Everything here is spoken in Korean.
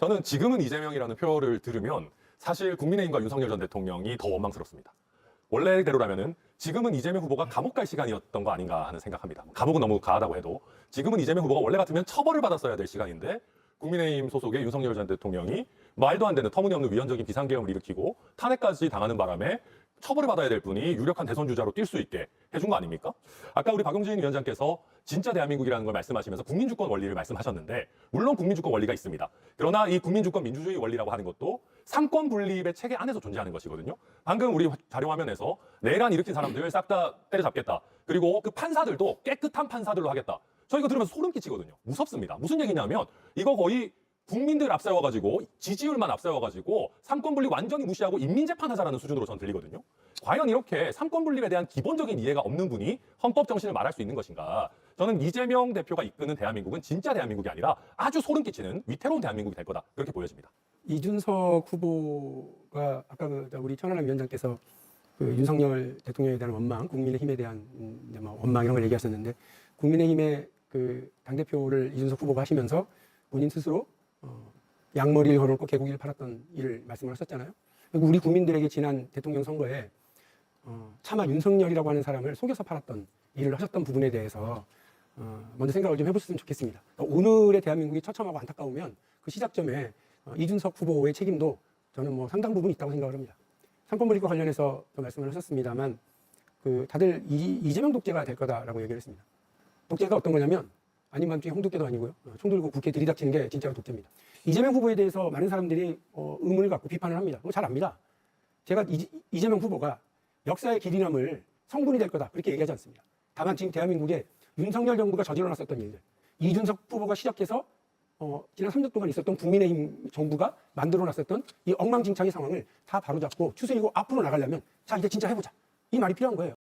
저는 지금은 이재명이라는 표를 들으면 사실 국민의힘과 윤석열 전 대통령이 더 원망스럽습니다. 원래대로라면은 지금은 이재명 후보가 감옥 갈 시간이었던 거 아닌가 하는 생각합니다. 감옥은 너무 가하다고 해도 지금은 이재명 후보가 원래 같으면 처벌을 받았어야 될 시간인데 국민의힘 소속의 윤석열 전 대통령이 말도 안 되는 터무니없는 위헌적인 비상계엄을 일으키고 탄핵까지 당하는 바람에 처벌을 받아야 될 분이 유력한 대선 주자로 뛸 수 있게 해준 거 아닙니까? 아까 우리 박용진 위원장께서 진짜 대한민국이라는 걸 말씀하시면서 국민주권 원리를 말씀하셨는데 물론 국민주권 원리가 있습니다. 그러나 이 국민주권 민주주의 원리라고 하는 것도 상권 분립의 체계 안에서 존재하는 것이거든요. 방금 우리 자료 화면에서 내란 일으킨 사람들 싹다 때려잡겠다. 그리고 그 판사들도 깨끗한 판사들로 하겠다. 저 이거 들으면서 소름 끼치거든요. 무섭습니다. 무슨 얘기냐면 이거 거의 국민들 앞세워가지고 지지율만 앞세워가지고 삼권 분립 완전히 무시하고 인민재판하자라는 수준으로 전 들리거든요. 과연 이렇게 삼권 분립에 대한 기본적인 이해가 없는 분이 헌법 정신을 말할 수 있는 것인가? 저는 이재명 대표가 이끄는 대한민국은 진짜 대한민국이 아니라 아주 소름 끼치는 위태로운 대한민국이 될 거다 그렇게 보여집니다. 이준석 후보가 아까 그 우리 천하람 위원장께서 그 윤석열 대통령에 대한 원망, 국민의힘에 대한 뭐 원망 이런 걸 얘기하셨는데 국민의힘의 그 당대표를 이준석 후보가 하시면서 본인 스스로 어, 양머리를 걸어놓고 개고기를 팔았던 일을 말씀을 하셨잖아요. 그리고 우리 국민들에게 지난 대통령 선거에 어, 차마 윤석열이라고 하는 사람을 속여서 팔았던 일을 하셨던 부분에 대해서 어, 먼저 생각을 좀 해보셨으면 좋겠습니다. 그러니까 오늘의 대한민국이 처참하고 안타까우면 그 시작점에 어, 이준석 후보의 책임도 저는 뭐 상당 부분 있다고 생각을 합니다. 상권분립과 관련해서 또 말씀을 하셨습니다만 그 다들 이, 이재명 독재가 될 거다라고 얘기를 했습니다. 독재가 어떤 거냐면 아닌 밤중에 홍독계도 아니고요. 어, 총 들고 국회에 들이닥치는 게 진짜로 독재입니다. 이재명 후보에 대해서 많은 사람들이 어, 의문을 갖고 비판을 합니다. 그거 잘 압니다. 제가 이, 이재명 후보가 역사의 길이남을 성분이 될 거다 그렇게 얘기하지 않습니다. 다만 지금 대한민국에 윤석열 정부가 저질러놨었던 일들, 이준석 후보가 시작해서 어, 지난 3년 동안 있었던 국민의힘 정부가 만들어놨었던 이 엉망진창의 상황을 다 바로잡고 추스리고 앞으로 나가려면 자 이제 진짜 해보자 이 말이 필요한 거예요.